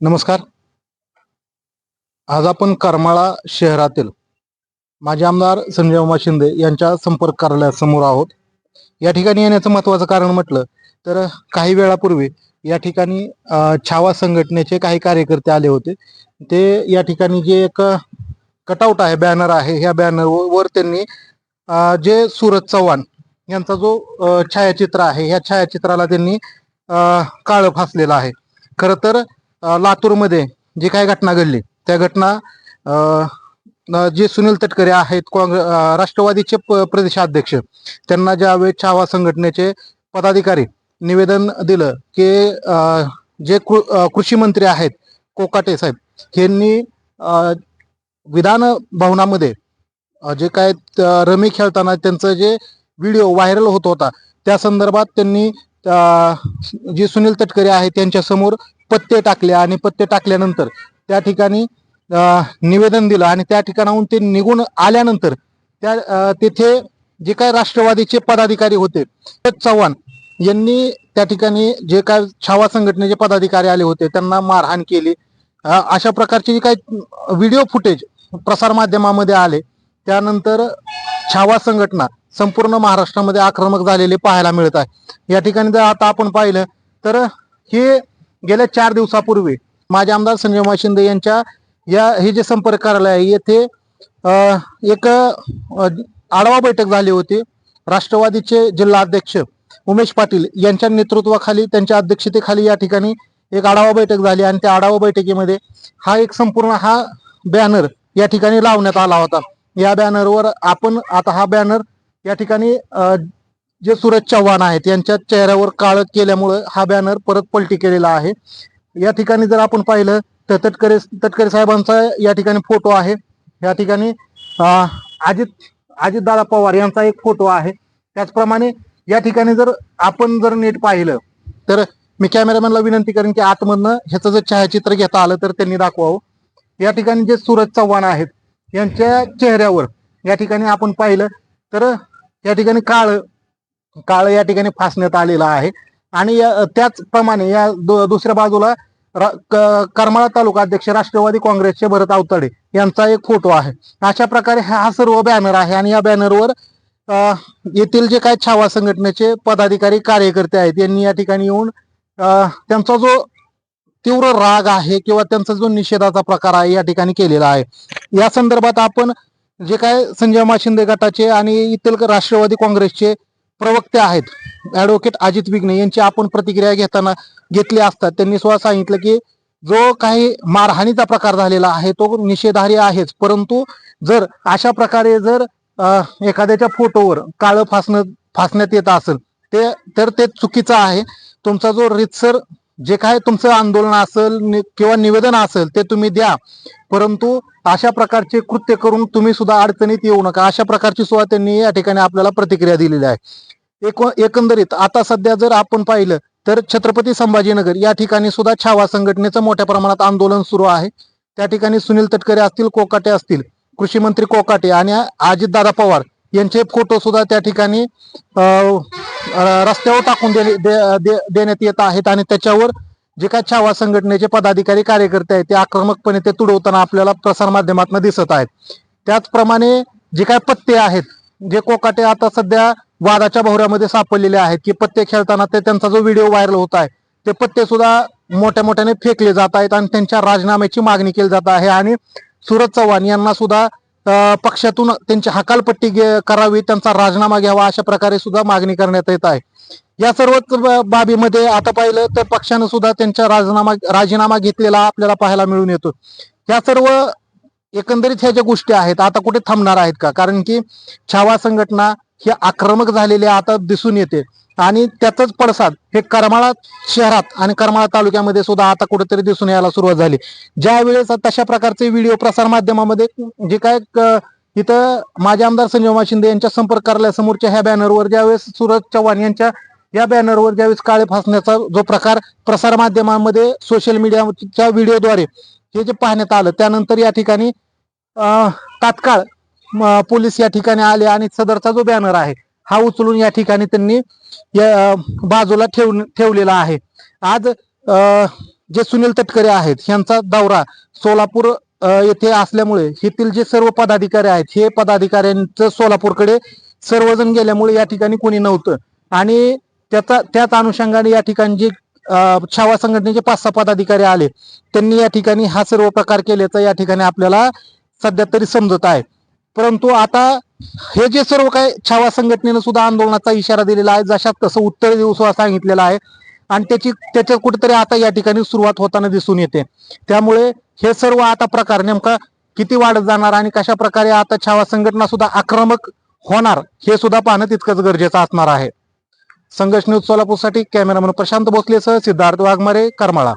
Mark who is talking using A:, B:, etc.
A: नमस्कार. आज आपण करमाळा शहरातील माजी आमदार संजय उमा शिंदे यांच्या संपर्क कार्यालयासमोर आहोत. या ठिकाणी येण्याचं महत्वाचं कारण म्हटलं तर काही वेळापूर्वी या ठिकाणी छावा संघटनेचे काही कार्यकर्ते आले होते. ते या ठिकाणी जे एक कटआउट आहे बॅनर आहे ह्या बॅनर वर त्यांनी जे सूरज चव्हाण यांचा जो छायाचित्र आहे ह्या छायाचित्राला त्यांनी काळ काळं फासलेलं आहे. खरं तर लातूरमध्ये जी काही घटना घडली त्या घटना जे सुनील तटकरे आहेत काँग्रे राष्ट्रवादीचे प- प्रदेशाध्यक्ष त्यांना ज्यावेळेस छावा संघटनेचे पदाधिकारी निवेदन दिलं की जे कृ- कृषी मंत्री आहेत कोकाटे साहेब यांनी विधान भवनामध्ये जे काय रमी खेळताना त्यांचं जे व्हिडिओ व्हायरल होत होता त्या संदर्भात त्यांनी जे सुनील तटकरे आहेत त्यांच्यासमोर पत्ते टाकले आणि पत्ते टाकल्यानंतर त्या ठिकाणी निवेदन दिलं आणि त्या ठिकाणाहून ते निघून आल्यानंतर त्या तिथे जे काय राष्ट्रवादीचे पदाधिकारी होते ते चव्हाण यांनी त्या ठिकाणी जे काय छावा संघटनेचे पदाधिकारी आले होते त्यांना मारहाण केली. अशा प्रकारचे जे काही व्हिडिओ फुटेज प्रसारमाध्यमामध्ये आले. त्यानंतर छावा संघटना संपूर्ण महाराष्ट्रामध्ये आक्रमक झालेले पाहायला मिळत आहे. या ठिकाणी जर आता आपण पाहिलं तर हे गेल्या चार दिवसापूर्वी माझे आमदार संजय उमा शिंदे यांच्या या हे जे संपर्क कार्यालय आहे येथे एक आढावा बैठक झाली होती. राष्ट्रवादीचे जिल्हा अध्यक्ष उमेश पाटील यांच्या नेतृत्वाखाली त्यांच्या अध्यक्षतेखाली या ठिकाणी एक आढावा बैठक झाली आणि त्या आढावा बैठकीमध्ये हा एक संपूर्ण हा बॅनर या ठिकाणी लावण्यात आला होता. या बॅनरवर आपण आता हा बॅनर या ठिकाणी जे सूरज चव्हाण आहेत यांच्या चेहऱ्यावर काळ केल्यामुळं हा बॅनर परत पलटी केलेला आहे. या ठिकाणी जर आपण पाहिलं तर तटकरे तटकरे साहेबांचा या ठिकाणी फोटो आहे. या ठिकाणी अजित अजितदादा पवार यांचा एक फोटो आहे. त्याचप्रमाणे या ठिकाणी जर आपण जर नीट पाहिलं तर मी कॅमेरामॅनला विनंती करेन की आतमधनं ह्याचं जर छायाचित्र घेता आलं तर त्यांनी दाखवावं. या ठिकाणी जे सूरज चव्हाण आहेत यांच्या चेहऱ्यावर या ठिकाणी आपण पाहिलं तर या ठिकाणी काळ काळ या ठिकाणी फासण्यात आलेला आहे. आणि या- त्याचप्रमाणे या दु- दुसऱ्या बाजूला क- करमाळा तालुका अध्यक्ष राष्ट्रवादी काँग्रेसचे भरत आवताडे यांचा एक फोटो आहे. अशा प्रकारे हा हा सर्व बॅनर आहे आणि या बॅनरवर येथील जे काय छावा संघटनेचे पदाधिकारी कार्यकर्ते आहेत यांनी या ठिकाणी येऊन त्यांचा जो तीव्र राग आहे किंवा त्यांचा जो निषेधाचा प्रकार आहे या ठिकाणी केलेला आहे. या संदर्भात आपण जे काय संजय मा शिंदे गटाचे आणि इतर राष्ट्रवादी काँग्रेसचे प्रवक्ते आहेत. ॲडव्होकेट अजित विघ्ने यांची आपण प्रतिक्रिया घेताना घेतली असतात त्यांनी स्वतः सांगितलं की जो काही मारहाणीचा प्रकार झालेला आहे तो निषेधार्ह आहेच. परंतु जर अशा प्रकारे जर एखाद्याच्या फोटोवर काळं फासणं फासण्यात येत असेल ते तर ते चुकीचं आहे. तुमचा जो रितसर जे काय तुमचं आंदोलन असेल नि- किंवा निवेदन असेल ते तुम्ही द्या. परंतु अशा प्रकारचे कृत्य करून तुम्ही सुद्धा अडचणीत येऊ नका. अशा प्रकारची सुद्धा त्यांनी या ठिकाणी आपल्याला प्रतिक्रिया दिलेली आहे. एक एकंदरीत आता सध्या जर आपण पाहिलं तर छत्रपती संभाजीनगर या ठिकाणी सुद्धा छावा संघटनेचं मोठ्या प्रमाणात आंदोलन सुरू आहे. त्या ठिकाणी सुनील तटकरे असतील कोकाटे असतील कृषी मंत्री कोकाटे आणि अजितदादा पवार यांचे फोटो सुद्धा त्या ठिकाणी रस्त्यावर टाकून देणे- दे- दे- देण्यात येत आहेत आणि त्याच्यावर जे काय छावा संघटनेचे पदाधिकारी कार्यकर्ते आहेत ते आक्रमकपणे ते तुडवताना आपल्याला प्रसारमाध्यमातून दिसत आहेत. त्याचप्रमाणे जे काय पत्ते आहेत जे कोकाटे आता सध्या वादाच्या भोवऱ्यामध्ये सापडलेले आहेत की पत्ते खेळताना ते त्यांचा जो व्हिडिओ व्हायरल होत आहे ते पत्ते सुद्धा मोठ्या मोठ्याने फेकले जात आहेत आणि त्यांच्या राजीनाम्याची मागणी केली जात आहे. आणि सूरज चव्हाण यांना सुद्धा पक्षातून त्यांची हकालपट्टी करावी त्यांचा राजीनामा घ्यावा अशा प्रकारे सुद्धा मागणी करण्यात येत आहे. या सर्वच बाबीमध्ये आता पाहिलं तर पक्षानं सुद्धा त्यांचा राजीनामा राजीनामा घेतलेला आपल्याला पाहायला मिळून येतो. या सर्व एकंदरीत ह्या ज्या गोष्टी आहेत आता कुठे थांबणार आहेत का? कारण की छावा संघटना ही आक्रमक झालेली आता दिसून येते. आणि त्याचाच पडसाद. हे करमाळा शहरात आणि करमाळा तालुक्यामध्ये सुद्धा आता कुठेतरी दिसून यायला सुरुवात झाली. ज्या वेळेस तशा प्रकारचे व्हिडिओ प्रसार माध्यमामध्ये जे काय क- इथं माझे आमदार संजय शिंदे यांच्या संपर्क कार्यालयासमोरच्या ह्या बॅनरवर ज्यावेळेस सूरज चव्हाण यांच्या या बॅनरवर ज्यावेळेस काळे फासण्याचा जो प्रकार प्रसार माध्यमांमध्ये सोशल मीडियाच्या व्हिडिओद्वारे हे जे पाहण्यात आलं त्यानंतर या ठिकाणी तात्काळ पोलीस या ठिकाणी आले आणि सदरचा जो बॅनर आहे हा उचलून या ठिकाणी त्यांनी या, बाजूला ठेवून ठेवलेला आहे. आज जे सुनील तटकरे आहेत यांचा दौरा सोलापूर येथे असल्यामुळे येथील जे सर्व पदाधिकारी आहेत हे पदाधिकाऱ्यांचं सोलापूरकडे सर्वजण गेल्यामुळे या ठिकाणी कोणी नव्हतं. आणि त्याचा त्याच अनुषंगाने या ठिकाणी जे छावा संघटनेचे पाच सहा पदाधिकारी आले त्यांनी या ठिकाणी हा सर्व प्रकार केल्याचा या ठिकाणी आपल्याला सध्या तरी समजत आहे. परंतु आता हे जे सर्व काय छावा संघटनेनं सुद्धा आंदोलनाचा इशारा दिलेला आहे जशा तसं उत्तर देऊ सुद्धा सांगितलेलं आहे. आणि त्याची त्याच्या कुठेतरी आता या ठिकाणी सुरुवात होताना दिसून येते. त्यामुळे हे सर्व आता प्रकार नेमका किती वाढत जाणार आणि कशा प्रकारे आता छावा संघटना सुद्धा आक्रमक होणार हे सुद्धा पाहणं तितकंच गरजेचं असणार आहे. संघर्ष न्यूज सोलापूरसाठी कॅमेरामन प्रशांत भोसलेसह सिद्धार्थ वाघमारे करमाळा.